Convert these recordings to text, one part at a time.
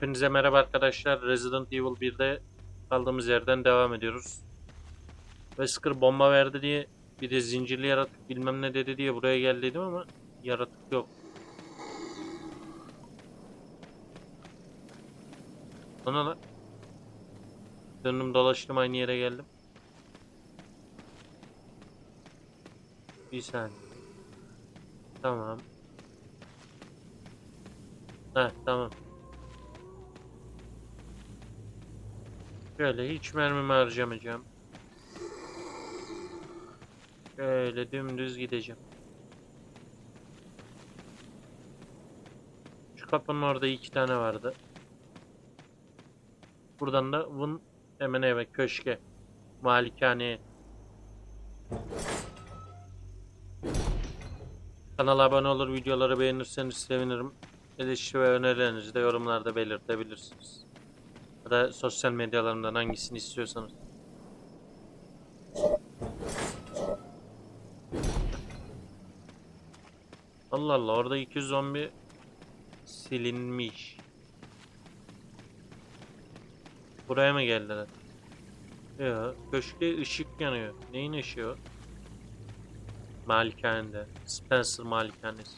Hepinize merhaba arkadaşlar. Resident Evil 1'de kaldığımız yerden devam ediyoruz. Wesker bomba verdi diye bir de zincirli yaratık bilmem ne dedi diye buraya gel dedim ama yaratık yok. Ona lan. Döndüm dolaştım aynı yere geldim. Bir saniye. Tamam. Heh tamam. Şöyle hiç mermimi harcamayacağım. Şöyle dümdüz gideceğim. Şu kapının orada iki tane vardı. Buradan da bun hemen eve köşke malikaneye. Kanala abone olur, videoları beğenirseniz sevinirim. Eleştiri ve önerilerinizi de yorumlarda belirtebilirsiniz. Da sosyal medyalarımdan hangisini istiyorsanız. Allah Allah orada 200 zombi silinmiş. Buraya mı geldiler? Ya köşkte ışık yanıyor. Neyin ışığı o? Malikanede. Spencer malikanesi.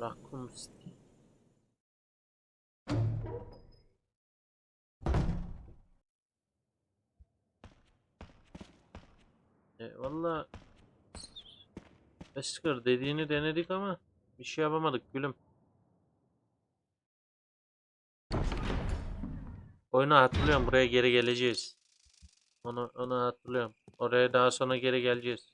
Raccoon City. E, Valla Esker dediğini denedik ama bir şey yapamadık gülüm. Oyunu hatırlıyorum buraya geri geleceğiz. Onu onu hatırlıyorum. Oraya daha sonra geri geleceğiz.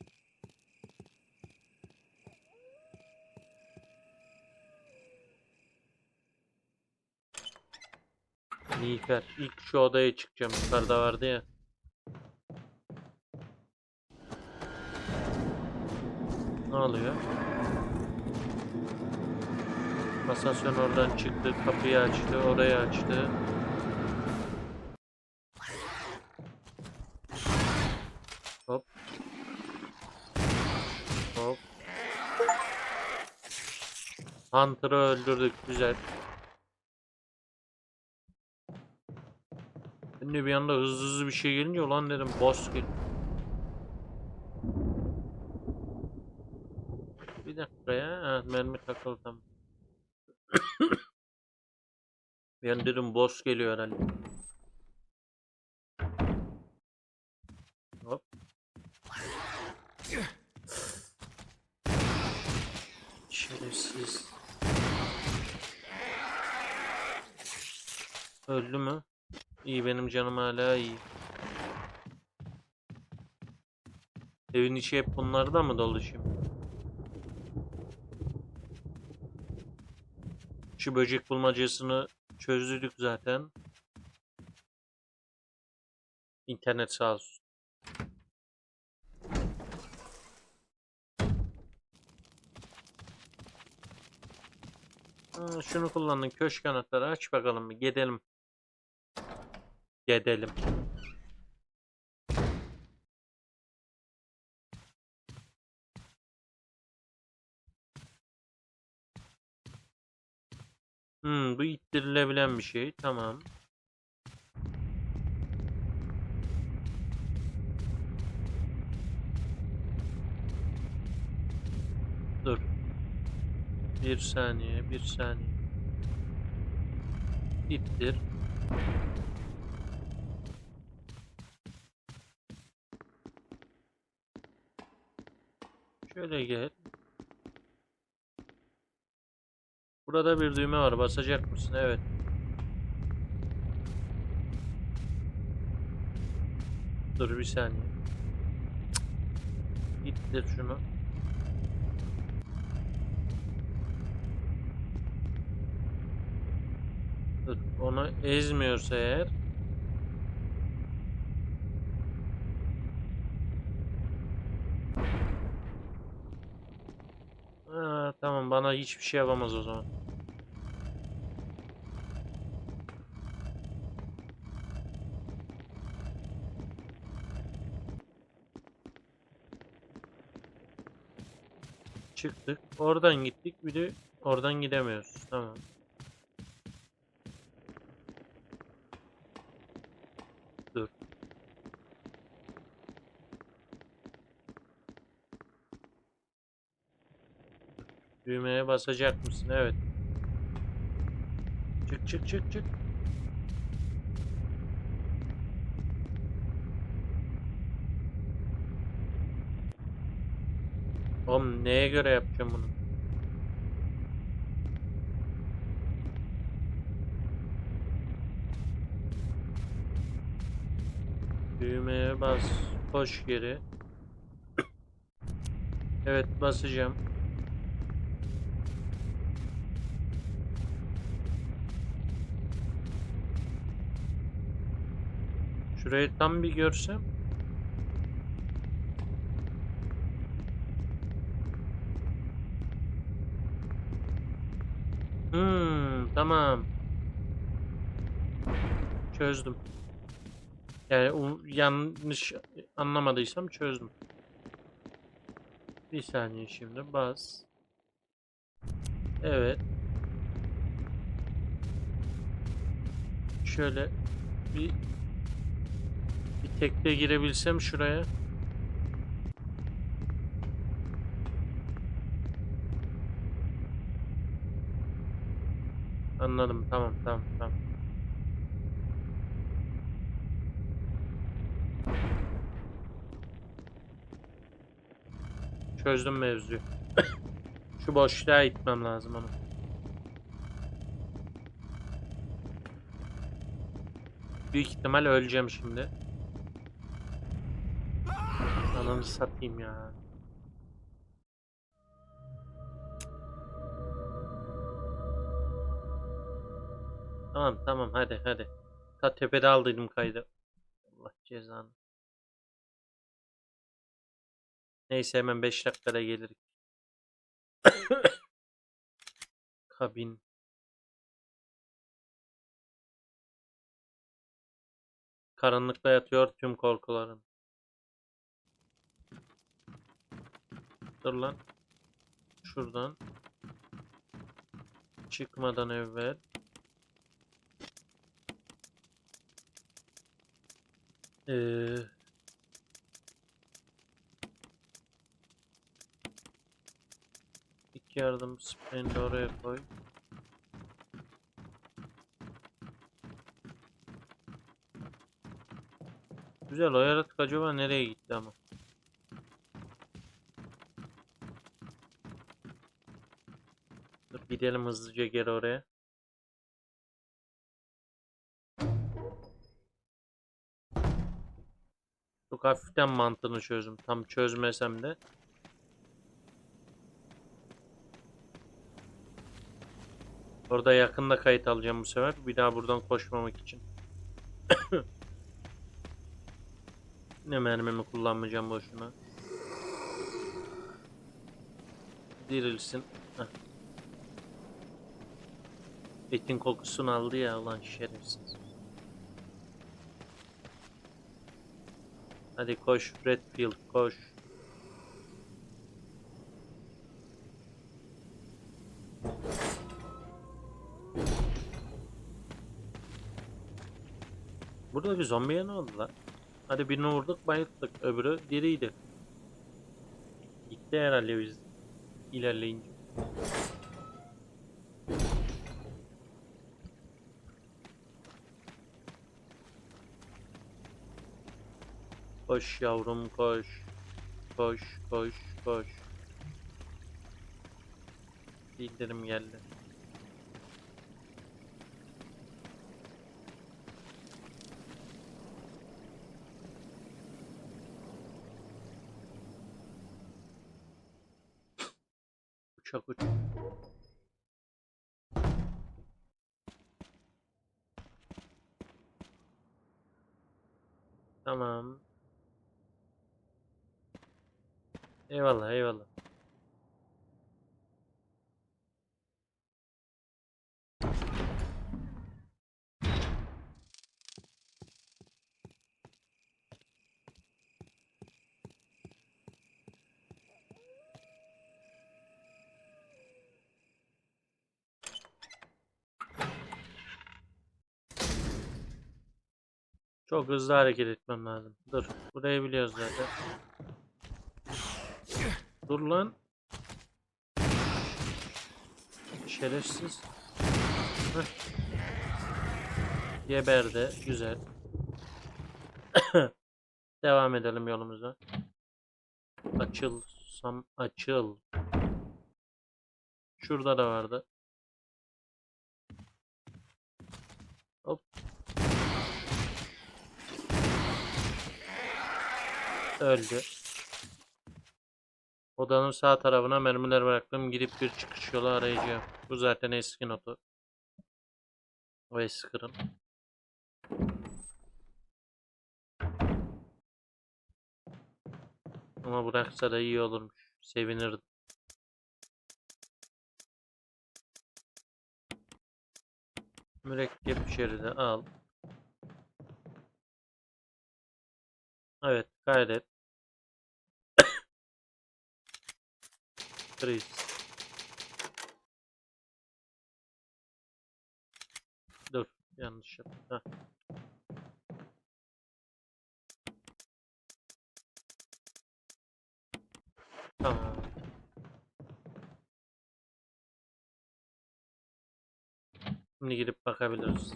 Nilüfer. İlk şu odaya çıkacağım. Yukarıda vardı ya. Ne oluyor? Asansör oradan çıktı. Kapıyı açtı. Orayı açtı. Hop. Hop. Hunter'ı öldürdük. Güzel. De bir anda hızlı hızlı bir şey gelince ulan dedim boss gel. Bir dakika ya. Ha, mermi takıldı tam. ben dedim boss geliyor herhalde. Hop. Şerefsiz. Öldü mü? İyi benim canım hala iyi. Evin içi hep bunlarda mı dolu şimdi? Şu böcek bulmacasını çözdük zaten. İnternet sağ olsun. Şunu kullandın. Köşk anahtarı aç bakalım gidelim. Gidelim. Hmm, bu ittirilebilen bir şey. Tamam. Dur. Bir saniye, bir saniye. İttir. Şöyle gel. Burada bir düğme var. Basacak mısın? Evet. Dur bir saniye. İttir şunu. Dur. Onu ezmiyorsa eğer. Ha, tamam bana hiçbir şey yapamaz o zaman. Çıktık. Oradan gittik. Bir de Oradan gidemiyoruz. Tamam. Dur. Düğmeye basacak mısın? Evet. Çık çık çık çık. Oğlum neye göre yapacağım bunu? Düğmeye bas. Koş geri. Evet basacağım. Şurayı tam bir görsem. Hmm, tamam. Çözdüm. Yani yanlış anlamadıysam çözdüm. Bir saniye şimdi bas. Evet. Şöyle bir tekte girebilsem şuraya. Anladım. Tamam, tamam, tamam. Çözdüm mevzuyu. Şu boşluğa itmem lazım onu. Büyük ihtimal öleceğim şimdi. Ananı satayım ya. Tamam tamam hadi hadi. Ta tepede aldıydım kaydı. Allah cezanı. Neyse hemen 5 dakikada gelir. Kabin. Karanlıkta yatıyor tüm korkuların. Dur lan. Şuradan. Çıkmadan evvel. Ee, ilk yardım spreyini de oraya koy. Güzel o yaratık acaba nereye gitti ama? Dur gidelim hızlıca geri oraya. Çok hafiften mantığını çözdüm. Tam çözmesem de. Orada yakında kayıt alacağım bu sefer. Bir daha buradan koşmamak için. Ne mermimi kullanmayacağım boşuna. Dirilsin. Heh. Etin kokusunu aldı ya ulan şerefsiz. Hadi koş Redfield koş. Burada bir zombiye ne oldu lan? Hadi birini vurduk bayılttık. Öbürü diriydi. Gitti herhalde biz ilerleyince. Koş yavrum koş. Koş koş koş. Bildirim geldi. Uçak uç. Eyvallah eyvallah. Çok hızlı hareket etmem lazım. Dur. Burayı biliyoruz zaten. Dur lan. Şerefsiz. Heh. Geberdi. Güzel. Devam edelim yolumuza. Açıl. Sam açıl. Şurada da vardı. Hop. Öldü. Odanın sağ tarafına mermiler bıraktım. Gidip bir çıkış yolu arayacağım. Bu zaten eski notu. O Wesker'ın. Ama bıraksa da iyi olurmuş. Sevinirdim. Mürekkep şeridi al. Evet, kaydet. Freeze. Dur, yanlış yaptım. Heh. Tamam. Şimdi gidip bakabiliriz.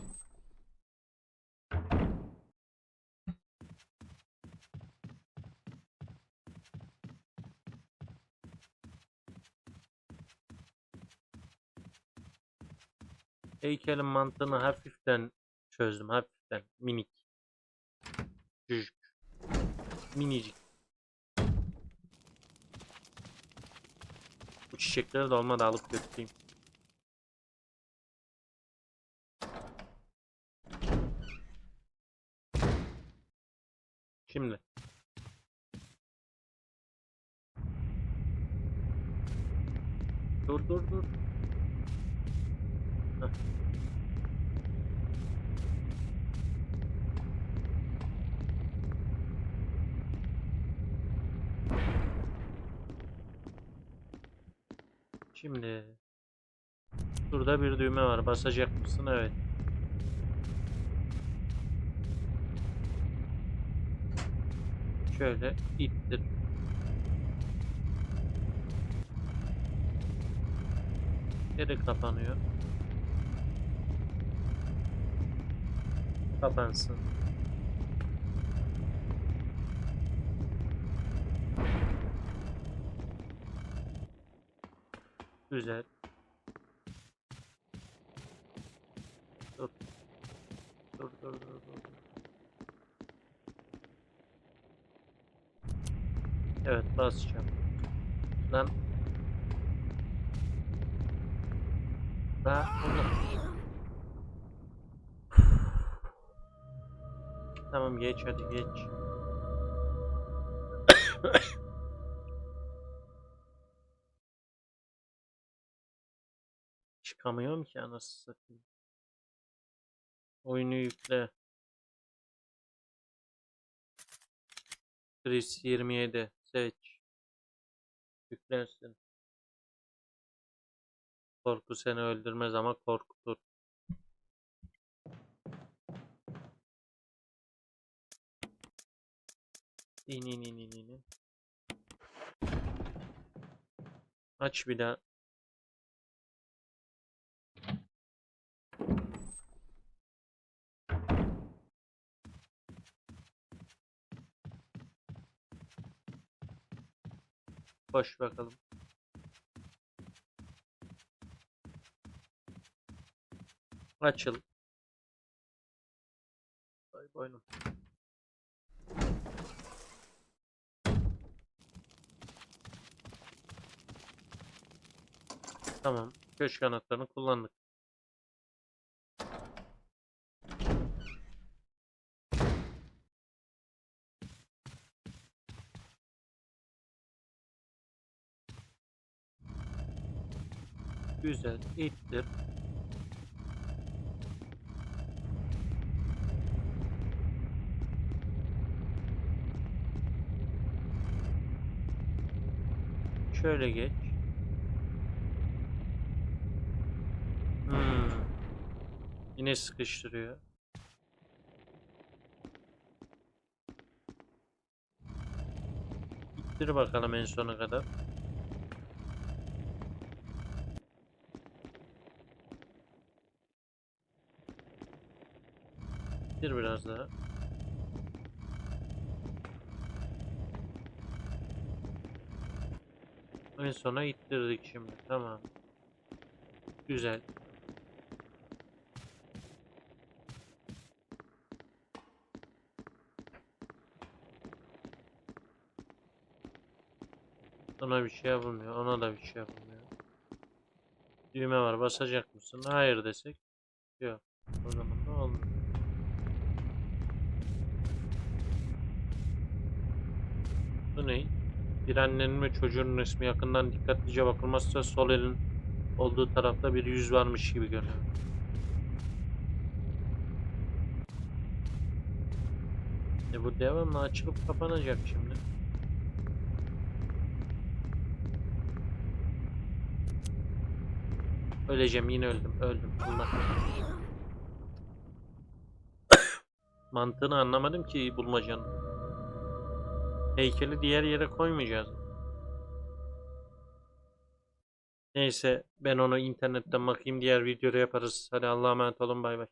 Heykelin mantığını hafiften çözdüm. Hafiften. Minik. Cücük. Minicik. Bu çiçekleri de olmadı alıp götüreyim. Şimdi. Dur dur dur. Şimdi. Burada bir düğme var. Basacak mısın? Evet. Şöyle ittir. Geri kapanıyor. Kapansın. Güzel. Dur. Dur dur dur dur. Evet basacağım. Lan. Daha. Tamam geç hadi geç. Çıkamıyorum ki anasını satayım. Oyunu yükle. Chris 27 seç. Yüklensin. Korku seni öldürmez ama korkutur. İn in in in in. Aç bir daha. Koş bakalım. Açıl. Ay boynum. Tamam. Köşk kanatlarını kullandık. Güzel. İttir. Şöyle geç. Hmm. Yine sıkıştırıyor. İttir bakalım en sona kadar. İttir biraz daha. En sona ittirdik şimdi. Tamam. Güzel. Ona bir şey yapılmıyor. Ona da bir şey yapılmıyor. Düğme var. Basacak mısın? Hayır desek. Yok. O zaman da olmuyor. Bu ne? Bir annenin ve çocuğun resmi yakından dikkatlice bakılmazsa sol elin olduğu tarafta bir yüz varmış gibi görünüyor. E bu devamlı açılıp kapanacak şimdi. Öleceğim yine öldüm öldüm. Allah. Mantığını anlamadım ki bulmacanın. Heykeli diğer yere koymayacağız. Neyse ben onu internetten bakayım diğer videoda yaparız. Hadi Allah'a emanet olun bay bay.